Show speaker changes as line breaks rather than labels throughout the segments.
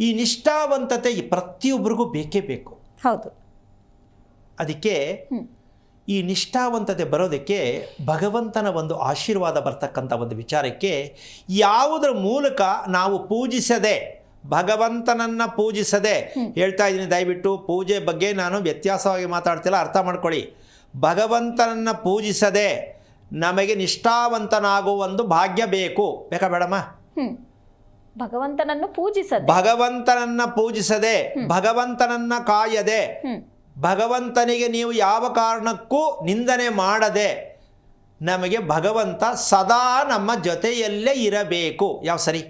ಈ ನಿಷ್ಠಾವಂತತೆ ಪ್ರತಿಯೊಬ್ಬರಿಗೂ ಬೇಕೇ ಬೇಕು.
ಹೌದು.
ಅದಕ್ಕೆ ಈ ನಿಷ್ಠಾವಂತತೆ ಬರೋದಕ್ಕೆ ಭಗವಂತನ ಒಂದು ಆಶೀರ್ವಾದ ಬರ್ತಕ್ಕಂಥ ಒಂದು ವಿಚಾರಕ್ಕೆ ಯಾವುದರ ಮೂಲಕ ನಾವು ಪೂಜಿಸದೆ ಭಗವಂತನನ್ನ ಪೂಜಿಸದೆ ಹೇಳ್ತಾ ಇದ್ದೀನಿ ದಯವಿಟ್ಟು ಪೂಜೆ ಬಗ್ಗೆ ನಾನು ವ್ಯತ್ಯಾಸವಾಗಿ ಮಾತಾಡ್ತಿಲ್ಲ ಅರ್ಥ ಮಾಡ್ಕೊಳ್ಳಿ. ಭಗವಂತನನ್ನ ಪೂಜಿಸದೆ ನಮಗೆ ನಿಷ್ಠಾವಂತನಾಗುವ ಒಂದು ಭಾಗ್ಯ ಬೇಕು. ಬೇಕಾ ಬೇಡಮ್ಮ?
ಭಗವಂತನನ್ನು ಪೂಜಿಸದೆ.
ಭಗವಂತನನ್ನ ಪೂಜಿಸದೆ ಭಗವಂತನನ್ನ ಕಾಯದೆ ಭಗವಂತನಿಗೆ ನೀವು ಯಾವ ಕಾರಣಕ್ಕೂ ನಿಂದನೆ ಮಾಡದೆ ನಮಗೆ ಭಗವಂತ ಸದಾ ನಮ್ಮ ಜೊತೆಯಲ್ಲೇ ಇರಬೇಕು. ಯಾವ ಸರಿ?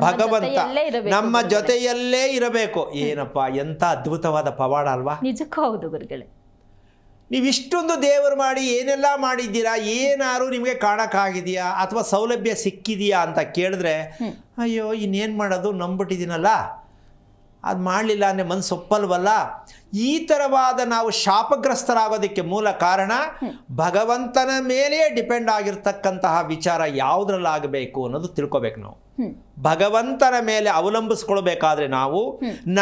ಭಗವಂತ ನಮ್ಮ. ಜೊತೆಯಲ್ಲೇ ಇರಬೇಕು. ಏನಪ್ಪಾ ಎಂತ ಅದ್ಭುತವಾದ ಪವಾಡ ಅಲ್ವಾ?
ನಿಜಕ್ಕೂ ಹೌದು ಗುರುಗಳೇ.
ನೀವು ಇಷ್ಟೊಂದು ದೇವರು ಮಾಡಿ ಏನೆಲ್ಲ ಮಾಡಿದ್ದೀರಾ? ಏನಾರು ನಿಮಗೆ ಕಾಣಕ್ಕಾಗಿದೆಯಾ? ಅಥವಾ ಸೌಲಭ್ಯ ಸಿಕ್ಕಿದೆಯಾ ಅಂತ ಕೇಳಿದ್ರೆ ಅಯ್ಯೋ ಇನ್ನೇನು ಮಾಡೋದು? ನಂಬಿಟ್ಟಿದ್ದೀನಲ್ಲ ಅದು ಮಾಡಲಿಲ್ಲ ಅಂದರೆ ಮನಸ್ಸು ಒಪ್ಪಲ್ವಲ್ಲ? ಈ ಥರವಾದ ನಾವು ಶಾಪಗ್ರಸ್ತರಾಗೋದಕ್ಕೆ ಮೂಲ ಕಾರಣ ಭಗವಂತನ ಮೇಲೆ ಡಿಪೆಂಡ್ ಆಗಿರ್ತಕ್ಕಂತಹ ವಿಚಾರ ಯಾವುದ್ರಲ್ಲಾಗಬೇಕು ಅನ್ನೋದು ತಿಳ್ಕೊಬೇಕು ನಾವು. ಭಗವಂತನ ಮೇಲೆ ಅವಲಂಬಿಸ್ಕೊಳ್ಬೇಕಾದ್ರೆ ನಾವು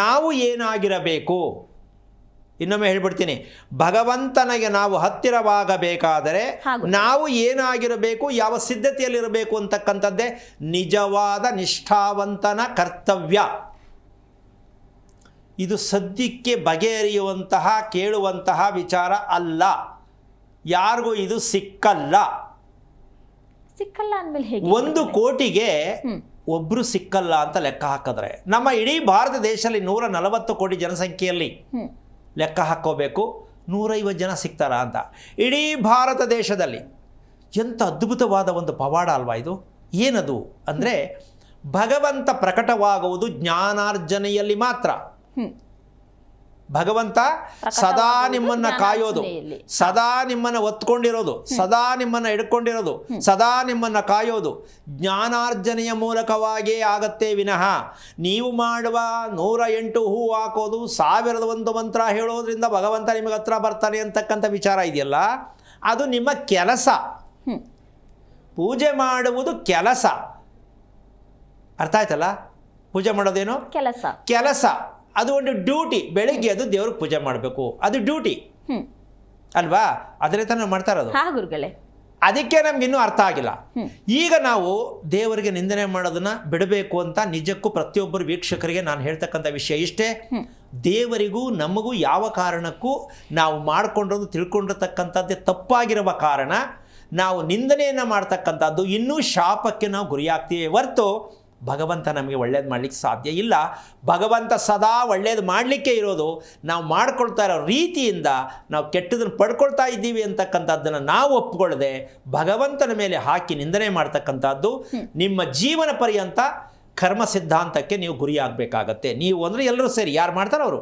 ನಾವು ಏನಾಗಿರಬೇಕು? ಇನ್ನೊಮ್ಮೆ ಹೇಳ್ಬಿಡ್ತೀನಿ. ಭಗವಂತನಿಗೆ ನಾವು ಹತ್ತಿರವಾಗಬೇಕಾದರೆ ನಾವು ಏನಾಗಿರಬೇಕು ಯಾವ ಸಿದ್ಧತೆಯಲ್ಲಿರಬೇಕು ಅಂತಕ್ಕಂಥದ್ದೇ ನಿಜವಾದ ನಿಷ್ಠಾವಂತನ ಕರ್ತವ್ಯ. ಇದು ಸದ್ಯಕ್ಕೆ ಬಗೆಹರಿಯುವಂತಹ ಕೇಳುವಂತಹ ವಿಚಾರ ಅಲ್ಲ. ಯಾರಿಗೂ ಇದು ಸಿಕ್ಕಲ್ಲ.
ಸಿಕ್ಕಲ್ಲ ಅಂದ್ಮೇಲೆ ಹೇಗೆ?
ಒಂದು ಕೋಟಿಗೆ. ಒಬ್ರು ಸಿಕ್ಕಲ್ಲ ಅಂತ ಲೆಕ್ಕ ಹಾಕಿದ್ರೆ ನಮ್ಮ ಇಡೀ ಭಾರತ ದೇಶದಲ್ಲಿ ನೂರ ನಲವತ್ತು ಕೋಟಿ ಜನಸಂಖ್ಯೆಯಲ್ಲಿ ಲೆಕ್ಕ ಹಾಕೋಬೇಕು ನೂರೈವತ್ತು ಜನ ಸಿಗ್ತಾರಾ ಅಂತ. ಇಡೀ ಭಾರತ ದೇಶದಲ್ಲಿ ಎಂಥ ಅದ್ಭುತವಾದ ಒಂದು ಪವಾಡ ಅಲ್ವಾ ಇದು? ಏನದು ಅಂದರೆ ಭಗವಂತ ಪ್ರಕಟವಾಗುವುದು ಜ್ಞಾನಾರ್ಜನೆಯಲ್ಲಿ ಮಾತ್ರ. ಭಗವಂತ ಸದಾ ನಿಮ್ಮನ್ನ ಕಾಯೋದು. ಸದಾ ನಿಮ್ಮನ್ನ ಒತ್ಕೊಂಡಿರೋದು. ಸದಾ ನಿಮ್ಮನ್ನ ಹಿಡ್ಕೊಂಡಿರೋದು. ಸದಾ ನಿಮ್ಮನ್ನ ಕಾಯೋದು. ಜ್ಞಾನಾರ್ಜನೆಯ ಮೂಲಕವಾಗಿಯೇ ಆಗತ್ತೆ ವಿನಃ ನೀವು ಮಾಡುವ ನೂರ ಎಂಟು ಹೂ ಹಾಕೋದು ಸಾವಿರದ ಒಂದು ಮಂತ್ರ ಹೇಳೋದ್ರಿಂದ ಭಗವಂತ ನಿಮಗೆ ಹತ್ರ ಬರ್ತಾನೆ ಅಂತಕ್ಕಂಥ ವಿಚಾರ ಇದೆಯಲ್ಲ? ಅದು ನಿಮ್ಮ ಕೆಲಸ. ಪೂಜೆ ಮಾಡುವುದು ಕೆಲಸ. ಅರ್ಥ ಆಯ್ತಲ್ಲ? ಪೂಜೆ ಮಾಡೋದೇನು?
ಕೆಲಸ.
ಕೆಲಸ. ಅದು ಒಂದು ಡ್ಯೂಟಿ ಬೆಳಿಗ್ಗೆ ಅದು ದೇವ್ರಿಗೆ ಪೂಜೆ ಮಾಡಬೇಕು. ಅದು ಡ್ಯೂಟಿ ಅಲ್ವಾ? ಅದರ ತಾನೇ ಮಾಡ್ತಾ ಇರೋದು.
ಹಾ ಗುರುಗಳೇ.
ಅದಕ್ಕೆ ನಮ್ಗೆ ಇನ್ನೂ ಅರ್ಥ ಆಗಿಲ್ಲ. ಈಗ ನಾವು ದೇವರಿಗೆ ನಿಂದನೆ ಮಾಡೋದನ್ನ ಬಿಡಬೇಕು ಅಂತ ನಿಜಕ್ಕೂ ಪ್ರತಿಯೊಬ್ಬರು ವೀಕ್ಷಕರಿಗೆ ನಾನು ಹೇಳ್ತಕ್ಕಂಥ ವಿಷಯ ಇಷ್ಟೇ. ದೇವರಿಗೂ ನಮಗೂ ಯಾವ ಕಾರಣಕ್ಕೂ ನಾವು ಮಾಡಿಕೊಂಡಿರೋದು ತಿಳ್ಕೊಂಡಿರ್ತಕ್ಕಂಥದ್ದೇ ತಪ್ಪಾಗಿರುವ ಕಾರಣ ನಾವು ನಿಂದನೆಯನ್ನು ಮಾಡ್ತಕ್ಕಂಥದ್ದು ಇನ್ನೂ ಶಾಪಕ್ಕೆ ನಾವು ಗುರಿಯಾಗ್ತೀವಿ ಹೊರ್ತು ಭಗವಂತ ನಮಗೆ ಒಳ್ಳೇದು ಮಾಡಲಿಕ್ಕೆ ಸಾಧ್ಯ ಇಲ್ಲ. ಭಗವಂತ ಸದಾ ಒಳ್ಳೇದು ಮಾಡಲಿಕ್ಕೆ ಇರೋದು ನಾವು ಮಾಡ್ಕೊಳ್ತಾ ಇರೋ ರೀತಿಯಿಂದ ನಾವು ಕೆಟ್ಟದನ್ನು ಪಡ್ಕೊಳ್ತಾ ಇದ್ದೀವಿ ಅಂತಕ್ಕಂಥದ್ದನ್ನು ನಾವು ಒಪ್ಪಿಕೊಳ್ಳದೆ ಭಗವಂತನ ಮೇಲೆ ಹಾಕಿ ನಿಂದನೆ ಮಾಡ್ತಕ್ಕಂಥದ್ದು ನಿಮ್ಮ ಜೀವನ ಪರ್ಯಂತ ಕರ್ಮ ಸಿದ್ಧಾಂತಕ್ಕೆ ನೀವು ಗುರಿಯಾಗಬೇಕಾಗತ್ತೆ. ನೀವು ಅಂದರೆ ಎಲ್ಲರೂ ಸೇರಿ ಯಾರು ಮಾಡ್ತಾರೋ ಅವರು?